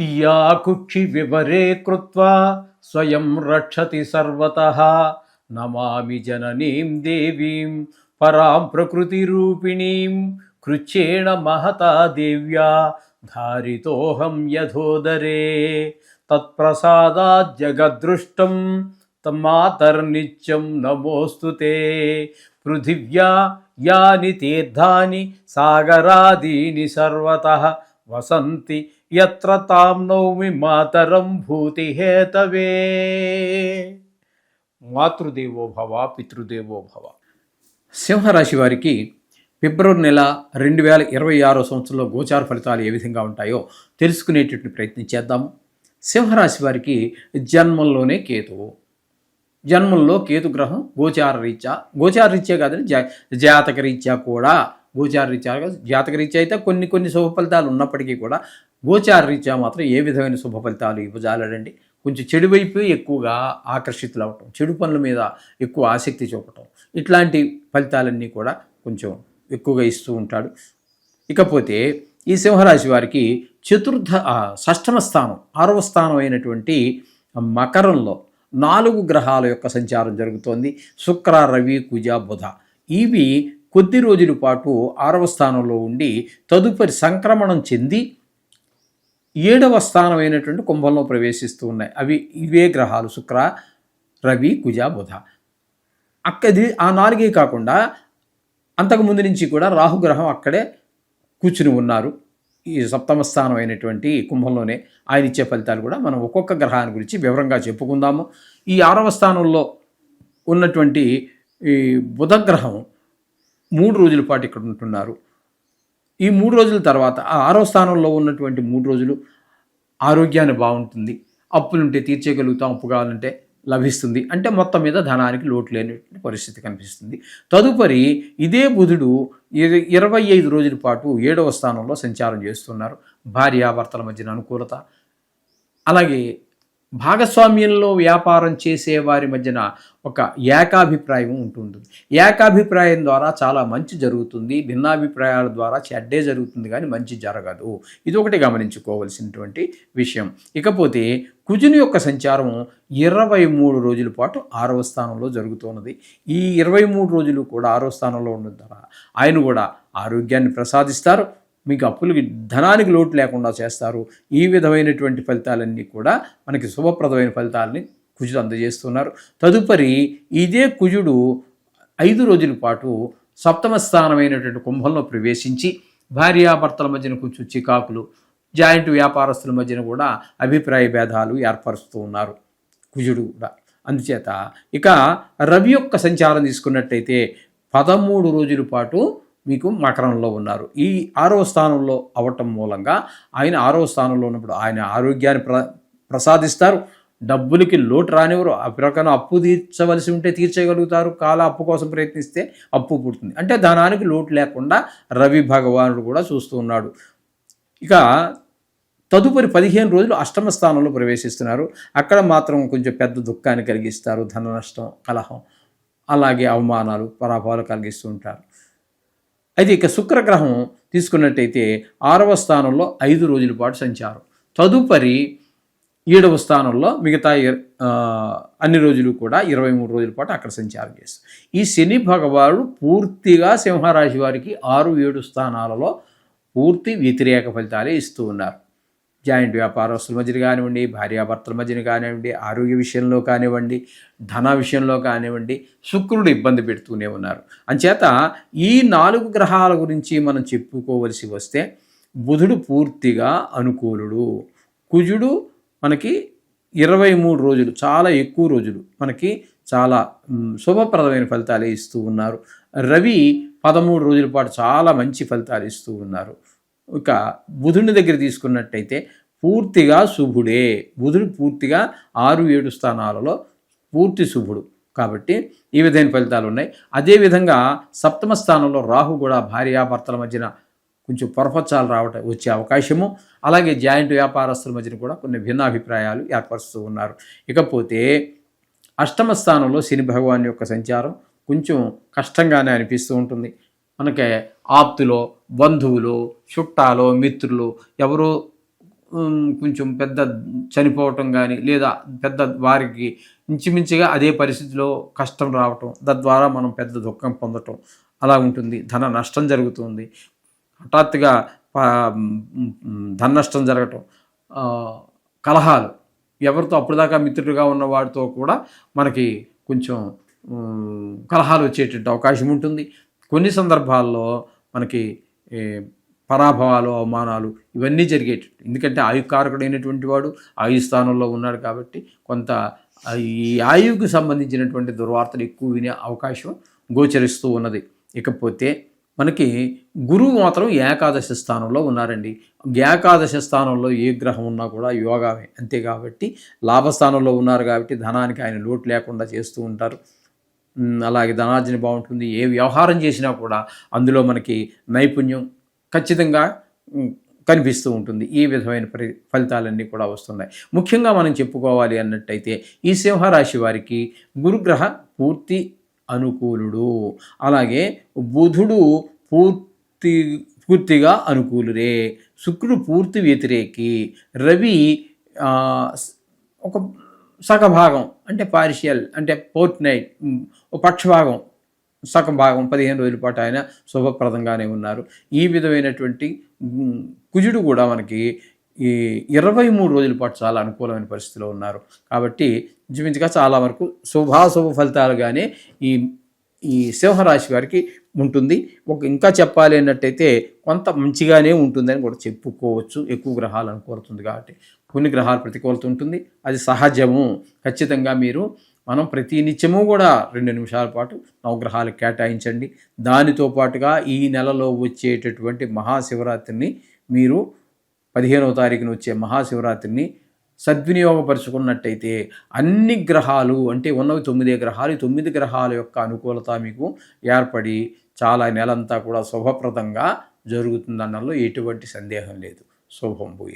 या कुक्षि विवरे कृत्वा स्वयं रक्षति सर्वतः नमामि जननीं देवीं परां प्रकृतिरूपिणीं कृच्छेण महता देव्या धारितोऽहं यथोदरे तत्प्रसादात् जगद्दृष्टं तमातर्नित्यं नमोऽस्तु ते पृथिव्या यानि तीर्थानि सागरादीनि सर्वतः వసంతి ఎత్ర తాం నౌమి మాతరం భూతిహేతవే మాతృదేవో భవ పితృదేవో భవ సింహరాశి వారికి ఫిబ్రవరి నెల రెండు వేల ఇరవై ఆరో సంవత్సరంలో గోచార ఫలితాలు ఏ విధంగా ఉంటాయో తెలుసుకునేటటువంటి ప్రయత్నం చేద్దాము సింహరాశి వారికి జన్మంలోనే కేతువు జన్మంలో కేతు గ్రహం గోచార రీత్యా గోచార రీత్యా కాదని జా జాతక రీత్యా కూడా గోచార రీత్యా జాతక రీత్యా అయితే కొన్ని కొన్ని శుభ ఫలితాలు ఉన్నప్పటికీ కూడా గోచార రీత్యా మాత్రం ఏ విధమైన శుభ ఫలితాలు ఇవ్వజాలడండి. కొంచెం చెడు వైపు ఎక్కువగా ఆకర్షితులు అవటం చెడు పనుల మీద ఎక్కువ ఆసక్తి చూపటం ఇట్లాంటి ఫలితాలన్నీ కూడా కొంచెం ఎక్కువగా ఇస్తూ ఉంటాడు. ఇకపోతే ఈ సింహరాశి వారికి చతుర్థ షష్టమ స్థానం ఆరవ స్థానం అయినటువంటి మకరంలో నాలుగు గ్రహాల యొక్క సంచారం జరుగుతోంది. శుక్ర రవి కుజ బుధ. ఇవి కొద్ది రోజుల పాటు ఆరవ స్థానంలో ఉండి తదుపరి సంక్రమణం చెంది ఏడవ స్థానమైనటువంటి కుంభంలో ప్రవేశిస్తూ ఉన్నాయి. అవి ఇవే గ్రహాలు. శుక్ర రవి కుజ బుధ. అక్కది ఆ నాలుగే కాకుండా అంతకుముందు నుంచి కూడా రాహుగ్రహం అక్కడే కూర్చుని ఉన్నారు. ఈ సప్తమ స్థానం అయినటువంటి కుంభంలోనే ఆయన ఇచ్చే ఫలితాలు కూడా మనం ఒక్కొక్క గ్రహాన్ని గురించి వివరంగా చెప్పుకుందాము. ఈ ఆరవ స్థానంలో ఉన్నటువంటి ఈ బుధగ్రహం మూడు రోజుల పాటు ఇక్కడ ఉంటున్నారు. ఈ మూడు రోజుల తర్వాత ఆ ఆరో స్థానంలో ఉన్నటువంటి మూడు రోజులు ఆరోగ్యాన్ని బాగుంటుంది. అప్పులుంటే తీర్చేయగలుగుతాం అప్పు కావాలంటే లభిస్తుంది. అంటే మొత్తం మీద ధనానికి లోటు లేని పరిస్థితి కనిపిస్తుంది. తదుపరి ఇదే బుధుడు ఇరవై ఐదు రోజుల పాటు ఏడవ స్థానంలో సంచారం చేస్తున్నారు. భార్యాభర్తల మధ్యన అనుకూలత. అలాగే భాగస్వామ్యంలో వ్యాపారం చేసే వారి మధ్యన ఒక ఏకాభిప్రాయం ఉంటుంది. ఏకాభిప్రాయం ద్వారా చాలా మంచి జరుగుతుంది. భిన్నాభిప్రాయాల ద్వారా చెడ్డే జరుగుతుంది కానీ మంచి జరగదు. ఇది ఒకటి గమనించుకోవలసినటువంటి విషయం. ఇకపోతే కుజుని యొక్క సంచారం ఇరవై మూడు రోజుల పాటు ఆరవ స్థానంలో జరుగుతున్నది. ఈ ఇరవై మూడు రోజులు కూడా ఆరవ స్థానంలో ఉండడం ద్వారా ఆయన కూడా ఆరోగ్యాన్ని ప్రసాదిస్తారు. మీకు అప్పులకి ధనానికి లోటు లేకుండా చేస్తారు. ఈ విధమైనటువంటి ఫలితాలన్నీ కూడా మనకి శుభప్రదమైన ఫలితాలని కుజుడు అందజేస్తున్నారు. తదుపరి ఇదే కుజుడు ఐదు రోజుల పాటు సప్తమ స్థానమైనటువంటి కుంభంలో ప్రవేశించి భార్యాభర్తల మధ్యన కొంచెం చికాకులు జాయింట్ వ్యాపారస్తుల మధ్యన కూడా అభిప్రాయ భేదాలు ఏర్పరుస్తూ ఉన్నారు కుజుడు కూడా. అందుచేత ఇక రవి యొక్క సంచారం తీసుకున్నట్టయితే పదమూడు రోజుల పాటు మీకు మకరంలో ఉన్నారు. ఈ ఆరో స్థానంలో అవటం మూలంగా ఆయన ఆరో స్థానంలో ఉన్నప్పుడు ఆయన ఆరోగ్యాన్ని ప్ర ప్రసాదిస్తారు. డబ్బులకి లోటు రానివ్వరు. ఆ ప్రకారం అప్పు తీర్చవలసి ఉంటే తీర్చగలుగుతారు కాల అప్పు కోసం ప్రయత్నిస్తే అప్పు పుడుతుంది. అంటే ధనానికి లోటు లేకుండా రవి భగవానుడు కూడా చూస్తూ ఉన్నాడు. ఇక తదుపరి పదిహేను రోజులు అష్టమ స్థానంలో ప్రవేశిస్తున్నారు. అక్కడ మాత్రం కొంచెం పెద్ద దుఃఖాన్ని కలిగిస్తారు. ధన నష్టం కలహం అలాగే అవమానాలు పరాభాలు కలిగిస్తూ ఉంటారు. అయితే ఇక శుక్రగ్రహం తీసుకున్నట్టయితే ఆరవ స్థానంలో ఐదు రోజుల పాటు సంచారం. తదుపరి ఏడవ స్థానంలో మిగతా అన్ని రోజులు కూడా ఇరవై మూడు రోజుల పాటు అక్కడ సంచారం చేస్తారు. ఈ శని భగవానుడు పూర్తిగా సింహరాశి వారికి ఆరు ఏడు స్థానాలలో పూర్తి వ్యతిరేక ఫలితాలే ఇస్తూ ఉన్నారు. జాయింట్ వ్యాపారస్తుల మధ్యన కానివ్వండి భార్యాభర్తల మధ్యన కానివ్వండి ఆరోగ్య విషయంలో కానివ్వండి ధన విషయంలో కానివ్వండి శుక్రుడు ఇబ్బంది పెడుతూనే ఉన్నారు. అంచేత ఈ నాలుగు గ్రహాల గురించి మనం చెప్పుకోవలసి వస్తే బుధుడు పూర్తిగా అనుకూలుడు. కుజుడు మనకి ఇరవై మూడు రోజులు చాలా ఎక్కువ రోజులు మనకి చాలా శుభప్రదమైన ఫలితాలు ఇస్తూ ఉన్నారు. రవి పదమూడు రోజుల పాటు చాలా మంచి ఫలితాలు ఇస్తూ ఉన్నారు. ఇక బుధుని దగ్గర తీసుకున్నట్టయితే పూర్తిగా శుభుడే. బుధుడు పూర్తిగా ఆరు ఏడు స్థానాలలో పూర్తి శుభుడు. కాబట్టి ఈ విధమైన ఫలితాలు ఉన్నాయి. అదేవిధంగా సప్తమ స్థానంలో రాహు కూడా భార్యాభర్తల మధ్యన కొంచెం పొరపచ్చాలు రావటం వచ్చే అవకాశము. అలాగే జాయింట్ వ్యాపారస్తుల మధ్యన కూడా కొన్ని భిన్నాభిప్రాయాలు ఏర్పరుస్తూ ఉన్నారు. ఇకపోతే అష్టమ స్థానంలో శని భగవాన్ యొక్క సంచారం కొంచెం కష్టంగానే అనిపిస్తూ ఉంటుంది. మనకి ఆప్తులో బంధువులు చుట్టాలో మిత్రులు ఎవరో కొంచెం పెద్ద చనిపోవటం కానీ లేదా పెద్ద వారికి ఇంచుమించుగా అదే పరిస్థితిలో కష్టం రావటం తద్వారా మనం పెద్ద దుఃఖం పొందటం అలా ఉంటుంది. ధన నష్టం జరుగుతుంది. హఠాత్తుగా ధన నష్టం జరగటం కలహాలు. ఎవరితో అప్పటిదాకా మిత్రుడిగా ఉన్న వాడితో కూడా మనకి కొంచెం కలహాలు వచ్చేటట్టు అవకాశం ఉంటుంది. కొన్ని సందర్భాల్లో మనకి పరాభవాలు అవమానాలు ఇవన్నీ జరిగేటట్టు. ఎందుకంటే ఆయుకారకుడైనటువంటి వాడు ఆయు స్థానంలో ఉన్నాడు కాబట్టి కొంత ఈ ఆయువుకు సంబంధించినటువంటి దుర్వార్తలు ఎక్కువ వినే అవకాశం గోచరిస్తూ ఉన్నది. ఇకపోతే మనకి గురువు మాత్రం ఏకాదశి స్థానంలో ఉన్నారండి. ఏకాదశి స్థానంలో ఏ గ్రహం ఉన్నా కూడా యోగామే. అంతే కాబట్టి లాభస్థానంలో ఉన్నారు కాబట్టి ధనానికి ఆయన లోటు లేకుండా చేస్తూ ఉంటారు. అలాగే ధనార్జన బాగుంటుంది. ఏ వ్యవహారం చేసినా కూడా అందులో మనకి నైపుణ్యం ఖచ్చితంగా కనిపిస్తూ ఉంటుంది. ఈ విధమైన ఫలి ఫలితాలన్నీ కూడా వస్తున్నాయి. ముఖ్యంగా మనం చెప్పుకోవాలి అన్నట్టయితే ఈ సింహరాశి వారికి గురుగ్రహ పూర్తి అనుకూలుడు. అలాగే బుధుడు పూర్తి పూర్తిగా అనుకూలురే. శుక్రుడు పూర్తి వ్యతిరేకి. రవి ఒక సగభాగం అంటే పార్షియల్ అంటే పోర్ట్ నైట్ ఒక పక్షభాగం సగం భాగం పదిహేను రోజుల పాటు ఆయన శుభప్రదంగానే ఉన్నారు. ఈ విధమైనటువంటి కుజుడు కూడా మనకి ఈ ఇరవై మూడు రోజుల పాటు చాలా అనుకూలమైన పరిస్థితిలో ఉన్నారు. కాబట్టి ఇంచుమించుగా చాలా వరకు శుభాశుభ ఫలితాలుగానే ఈ ఈ సింహరాశి వారికి ఉంటుంది. ఒక ఇంకా చెప్పాలి అన్నట్టయితే కొంత మంచిగానే ఉంటుందని కూడా చెప్పుకోవచ్చు. ఎక్కువ గ్రహాలు అనుకూలతుంది కాబట్టి. కొన్ని గ్రహాలు ప్రతికూలత ఉంటుంది. అది సహజము. ఖచ్చితంగా మీరు మనం ప్రతి నిత్యము కూడా రెండు నిమిషాల పాటు నవగ్రహాలు కేటాయించండి. దానితో పాటుగా ఈ నెలలో వచ్చేటటువంటి మహాశివరాత్రిని మీరు పదిహేనవ తారీఖున వచ్చే మహాశివరాత్రిని సద్వినియోగపరుచుకున్నట్టయితే అన్ని గ్రహాలు అంటే ఉన్నవి తొమ్మిదే గ్రహాలు ఈ తొమ్మిది గ్రహాల యొక్క అనుకూలత మీకు ఏర్పడి చాలా నెలంతా కూడా శుభప్రదంగా జరుగుతుందన్నలో ఎటువంటి సందేహం లేదు. శుభం భూయ.